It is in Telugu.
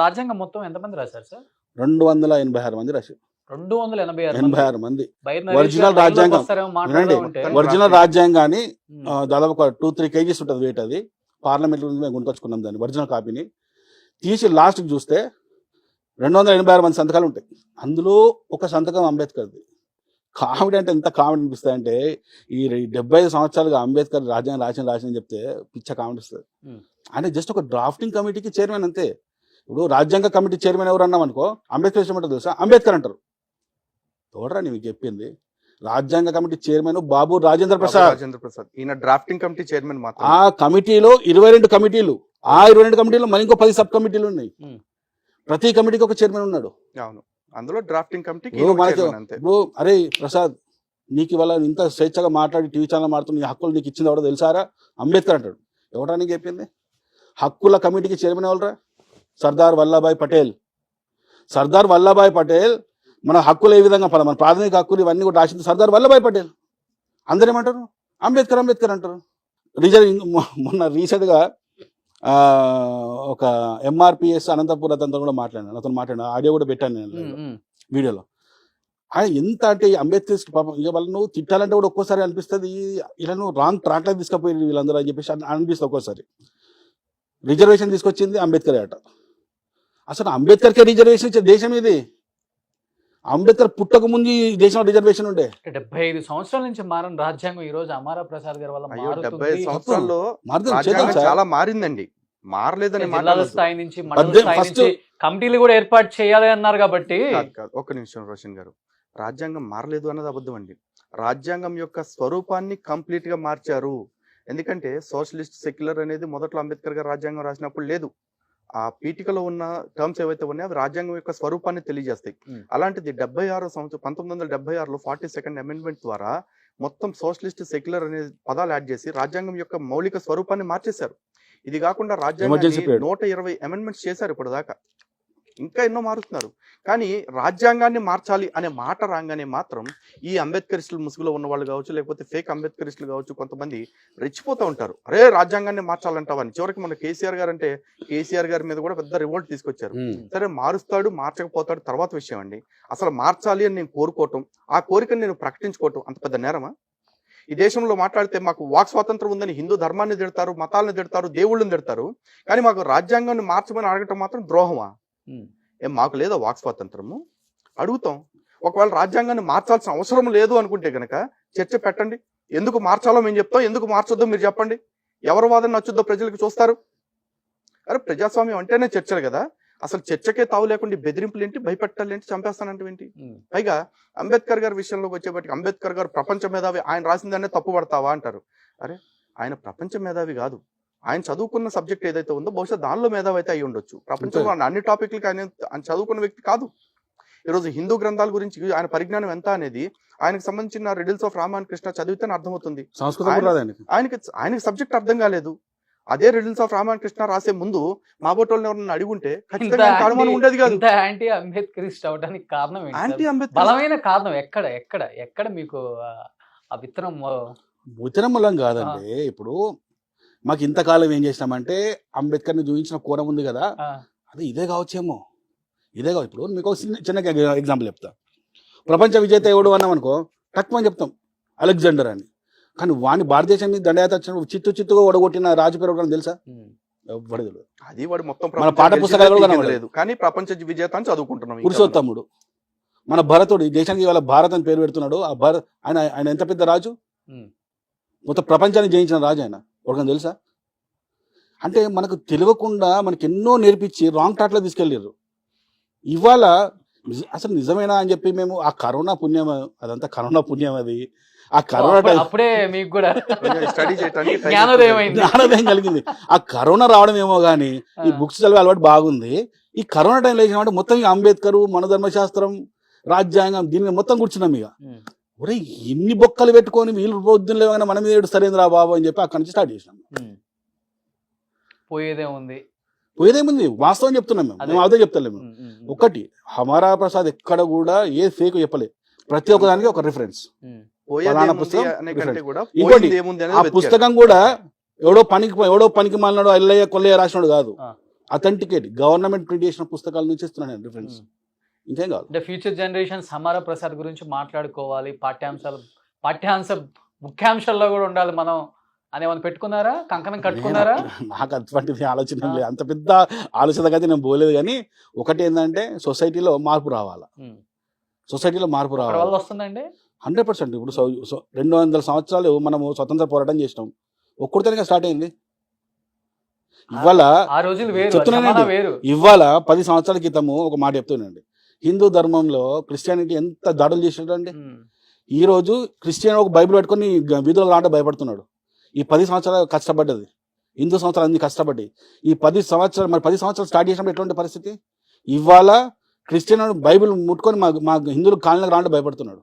రాజ్యాంగం మొత్తం ఎంతమంది రాశారు సార్? రెండు వందల ఎనభై ఆరు మంది రాశారు. రెండు వందల ఎనభై ఆరు ఎనభై మంది. ఆరు మంది బయట ఒరిజినల్ రాజ్యాంగం. వినండి ఒరిజినల్ రాజ్యాంగాన్ని దాదాపు ఒక టూ త్రీ కేజీస్ ఉంటుంది వెయిట్ అది. పార్లమెంట్ మేము కొనుకొచ్చుకున్నాం దాన్ని ఒరిజినల్ కాపీని తీసి లాస్ట్కి చూస్తే రెండు వందల ఎనభై ఆరు మంది సంతకాలు ఉంటాయి. అందులో ఒక సంతకం అంబేద్కర్ది. కామెడీ అంటే ఎంత కామెడీ అనిపిస్తుంది అంటే ఈ డెబ్బై ఐదు సంవత్సరాలుగా అంబేద్కర్ రాజ్యాంగం రాసిన రాసిన చెప్తే పిచ్చ కామెడీ వస్తుంది. అంటే జస్ట్ ఒక డ్రాఫ్టింగ్ కమిటీకి చైర్మన్ అంతే. ఇప్పుడు రాజ్యాంగ కమిటీ చైర్మన్ ఎవరు అన్నాం అనుకో అంబేద్కర్ ఇష్టమంటారు తెలుసా? అంబేద్కర్ అంటారు. చూడరా నీకు చెప్పింది. రాజ్యాంగ కమిటీ చైర్మన్ బాబు రాజేంద్ర ప్రసాద్. రాజేంద్ర ప్రసాద్. ఈయన డ్రాఫ్టింగ్ కమిటీ చైర్మన్ మాత్రం ఆ కమిటీలో ఇరవై రెండు కమిటీలు ఆ ఇరవై రెండు కమిటీలో మరి ఇంకో పది సబ్ కమిటీలు ఉన్నాయి. ప్రతి కమిటీకి ఒక చైర్మన్ ఉన్నాడు. అవును. అందులో డ్రాఫ్టింగ్ ఇప్పుడు అరే ప్రసాద్ నీకు ఇవాళ ఇంత స్వేచ్ఛగా మాట్లాడి టీవీ ఛానల్ మాట్లాడుతున్న నీ హక్కులు నీకు ఇచ్చింది ఎవడో తెలుసారా? అంబేద్కర్ అంటాడు. ఎవడా నీకు చెప్పింది? హక్కుల కమిటీకి చైర్మన్ ఎవరురా సర్దార్ వల్లభాయ్ పటేల్. సర్దార్ వల్లభాయ్ పటేల్ మన హక్కులు ఏ విధంగా పడ మన ప్రాథమిక హక్కులు ఇవన్నీ కూడా రాసింది సర్దార్ వల్లభాయ్ పటేల్. అందరూ ఏమంటారు? అంబేద్కర్ అంబేద్కర్ అంటారు. రిజర్వ్ మొన్న రీసెంట్గా ఒక ఎంఆర్పిఎస్ అనంతపూర్ అతనితో కూడా మాట్లాడాను. అతను మాట్లాడాను. ఆడియో కూడా పెట్టాను నేను. వీడియోలో. ఆయన ఎంత అంటే అంబేద్కర్ పాపం ఇక వాళ్ళను తిట్టాలంటే కూడా ఒక్కోసారి అనిపిస్తుంది. ఇలా రాంగ్ ట్రాక్లో తీసుకుపోయి వీళ్ళందరూ అని చెప్పేసి అన్- అనిపిస్తుంది ఒక్కోసారి. రిజర్వేషన్ తీసుకొచ్చింది అంబేద్కర్ అట. అసలు అంబేద్కర్కే రిజర్వేషన్ ఇచ్చే దేశం ఇది. అంబేద్కర్ పుట్టక ముందు ఈ దేశంలో రిజర్వేషన్ ఉండే. డెబ్బై ఐదు సంవత్సరాల నుంచి మారిన రాజ్యాంగం ఈ రోజు అమారా ప్రసాద్ గారి వల్ల డెబ్బై మారుతుంది. ఐదు సంవత్సరాల్లో. చాలా మారిందండి. మారలేదని జిల్లాల. స్థాయి నుంచి మండల పద్దె- స్థాయి ఫస్ట్- నుంచి కమిటీలు కూడా ఏర్పాటు చేయాలి అన్నారు కాబట్టి. ఒక్క నిమిషం రోషన్ గారు. రాజ్యాంగం మారలేదు అన్నది అబద్ధం అండి. రాజ్యాంగం యొక్క స్వరూపాన్ని కంప్లీట్గా మార్చారు. ఎందుకంటే సోషలిస్ట్ సెక్యులర్ అనేది మొదట్లో అంబేద్కర్ గారు రాజ్యాంగం రాసినప్పుడు లేదు. ఆ పీఠికలో ఉన్న టర్మ్స్ ఏవైతే ఉన్నాయో అవి రాజ్యాంగం యొక్క స్వరూపాన్ని తెలియజేస్తాయి. అలాంటిది డెబ్బై ఆరో సంవత్సరం పంతొమ్మిది వందల డెబ్బై ఆరులో ఫార్టీ సెకండ్ అమెండ్మెంట్ ద్వారా మొత్తం సోషలిస్ట్ సెక్యులర్ అనే పదాలు యాడ్ చేసి రాజ్యాంగం యొక్క మౌలిక స్వరూపాన్ని మార్చేశారు ఇది కాకుండా period. నూట ఇరవై అమెండ్మెంట్స్ చేశారు ఇప్పుడు దాకా ఇంకా ఎన్నో మారుతున్నారు కానీ రాజ్యాంగాన్ని మార్చాలి అనే మాట రాగానే మాత్రం ఈ అంబేద్కరిస్టులు ముసుగులో ఉన్న వాళ్ళు కావచ్చు లేకపోతే ఫేక్ అంబేద్కరిస్టులు కావచ్చు కొంతమంది రెచ్చిపోతూ ఉంటారు. అరే రాజ్యాంగాన్ని మార్చాలంటావని చివరికి మన కేసీఆర్ గారు అంటే కేసీఆర్ గారి మీద కూడా పెద్ద రివోల్ట్ తీసుకొచ్చారు. సరే మారుస్తాడు మార్చకపోతాడు తర్వాత విషయం అండి. అసలు మార్చాలి అని నేను కోరుకోవటం ఆ కోరికను నేను ప్రకటించుకోవటం అంత పెద్ద నేరమా? ఈ దేశంలో మాట్లాడితే మాకు వాక్ స్వాతంత్రం ఉందని హిందూ ధర్మాన్ని తిడతారు మతాలను తిడతారు దేవుళ్ళని తిడతారు. కానీ మాకు రాజ్యాంగాన్ని మార్చమని అడగటం మాత్రం ద్రోహమా. ఏం మాకు లేదా వాక్ స్వాతంత్రము? అడుగుతాం. ఒకవేళ రాజ్యాంగాన్ని మార్చాల్సిన అవసరం లేదు అనుకుంటే గనక చర్చ పెట్టండి. ఎందుకు మార్చాలో మేము చెప్తాం ఎందుకు మార్చొద్దో మీరు చెప్పండి. ఎవరి వాదన నచ్చుద్దో ప్రజలకు చూస్తారు. అరే ప్రజాస్వామ్యం అంటేనే చర్చలు కదా. అసలు చర్చకే తావు లేకుండా బెదిరింపులు ఏంటి భయపెట్టాలి ఏంటి చంపేస్తానంటే ఏంటి. పైగా అంబేద్కర్ గారి విషయంలోకి వచ్చేప్పటికి అంబేద్కర్ గారు ప్రపంచ మేధావి ఆయన రాసిందనే తప్పు పడతావా అంటారు. అరే ఆయన ప్రపంచ మేధావి కాదు. ఆయన చదువుకున్న సబ్జెక్ట్ ఏదైతే ఉందో బహుశా దానిలో మేధావి అయితే అయి ఉండొచ్చు. ప్రపంచంలో అన్ని టాపిక్లకి ఆయన ఆయన చదువుకున్న వ్యక్తి కాదు. ఈరోజు హిందూ గ్రంథాల గురించి ఆయన పరిజ్ఞానం ఎంత అనేది ఆయనకు సంబంధించిన రిడిల్స్ ఆఫ్ రామాయణ కృష్ణ చదివితేనే అర్థమవుతుంది. ఆయనకి. ఆయనకి సబ్జెక్ట్ అర్థం కాలేదు. అదే రిడిల్స్ ఆఫ్ రామాయణ కృష్ణ రాసే ముందు మా బోటోళ్ళని ఎవరన్నా అడిగి ఉంటే ఇంత ఖచ్చితంగా అనుమానం ఉండేది కాదు. యాంటీ అంబేద్కరిస్ట్ అవడానికి కారణం? యాంటీ అంబేద్కర్ బలమైన కారణం ఎక్కడ? ఎక్కడ? ఎక్కడ మీకు ఆ- విత్తనం ముచన మూలం కాదండి. ఇప్పుడు మాకు ఇంతకాలం ఏం చేసినామంటే అంబేద్కర్ని చూపించిన కోణం ఉంది కదా అది ఇదే కావచ్చేమో. ఇదే కావచ్చు ఇప్పుడు మీకు చిన్న చిన్న ఎగ్జాంపుల్ చెప్తా. ప్రపంచ విజేత ఎవడు అన్నాం అనుకో తక్కువ అని చెప్తాం అలెగ్జాండర్ అని. కానీ వాని భారతదేశం మీద దండయాత్ర వచ్చినప్పుడు చిత్తు చిత్తుగా ఓడగొట్టిన రాజు పేరు తెలుసా? అది వాడు మొత్తం మన కనబడదు. లేదు కానీ ప్రపంచ విజేత అని చదువుకుంటున్నాం పురుషోత్తముడు. మన భరతుడు ఈ దేశానికి ఇవాళ భారత్ అని పేరు పెడుతున్నాడు. ఆ భారత్ ఆయన ఆయన ఎంత పెద్ద రాజు. మొత్తం ప్రపంచాన్ని జయించిన రాజు ఆయన. ఒకరికి తెలుసా? అంటే మనకు తెలియకుండా మనకి ఎన్నో నేర్పించి రాంగ్ ట్రాక్లో తీసుకెళ్ళారు ఇవాళ అసలు నిజమేనా అని చెప్పి మేము ఆ కరోనా పుణ్యం అదంతా కరోనా పుణ్యం అది. ఆ కరోనా అప్పుడే- మీకు కూడా జ్ఞానోదయం కలిగింది. ఆ కరోనా రావడం ఏమో కానీ ఈ. బుక్స్ చదివే అలవాటు బాగుంది. ఈ కరోనా టైంలో వేసినామంటే మొత్తం అంబేద్కర్ మన ధర్మశాస్త్రం రాజ్యాంగం దీని మీద మొత్తం కూర్చున్నాం ఇక. ఒరే ఇన్ని బొక్కలు పెట్టుకొని వీళ్ళు పొద్దున్న లేవగానే మన మీద ఏడు సరేంద్రా బాబు అని చెప్పి అక్కడి నుంచి స్టార్ట్ చేసినాం. పోయేదే ఉంది పోయేదేముంది వాస్తవం చెప్తున్నాం మేము అదే. మేము అదే చెప్తలేము. ఒకటి హమారా ప్రసాద్ ఎక్కడ కూడా ఏ ఫేక్ చెప్పలే ప్రతి ఒక్క దానికి ఒక రిఫరెన్స్ ఇంకోటి, పోయింది ఏముంది అనేది ఆ. పుస్తకం కూడా ఎవడో పనికి ఎవడో పనికి మాలినాడు అల్లయ్య కొల్లయ్య రాసినాడు కాదు. అథెంటికేట్ గవర్నమెంట్ ప్రింట్ చేసిన పుస్తకాల నుంచి ఇస్తున్నాను రిఫరెన్స్ ఉమ్. ఇంకేం కావాలి అంటే ఫ్యూచర్ జనరేషన్ సమార ప్రసాద్ గురించి మాట్లాడుకోవాలి. పాఠ్యాంశాలు పాఠ్యాంశ ముఖ్యాంశాల్లో కూడా ఉండాలి మనం. అని ఏమైనా పెట్టుకున్నారా? కంకణం కట్టుకున్నారా? నేను- నాకు అటువంటిది ఆలోచన లేదు. అంత పెద్ద ఆలోచన అయితే నేను పోలేదు కానీ ఒకటి ఏంటంటే సొసైటీలో మార్పు రావాలా. సొసైటీలో మార్పు రావాలి. వస్తుందండి? Hundred percent. ఇప్పుడు రెండు వందల సంవత్సరాలు మనము స్వతంత్ర పోరాటం చేసినాం. ఒక్కడితేనే స్టార్ట్ అయింది. ఇవాళ ఆ రోజులు వేరు. ఇవాళ పది సంవత్సరాల క్రితము ఒక మాట చెప్తున్నాండి హిందూ ధర్మంలో క్రిస్టియానిటీ ఎంత దాడులు ఉమ్. ఈ రోజు క్రిస్టియన్ ఒక బైబిల్ పట్టుకొని వీధుల్లో రాంటే భయపడుతున్నాడు. ఈ పది సంవత్సరాలు కష్టపడ్డది. హిందూ సంవత్సరాలు అన్ని కష్టపడ్డాయి. ఈ పది సంవత్సరాలు మరి పది సంవత్సరాలు స్టార్ట్ చేసినప్పుడు ఎటువంటి పరిస్థితి? ఇవాళ క్రిస్టియన్ బైబిల్ ముట్టుకొని మా మా హిందువులు కాలనీలకు రాంటే భయపడుతున్నాడు.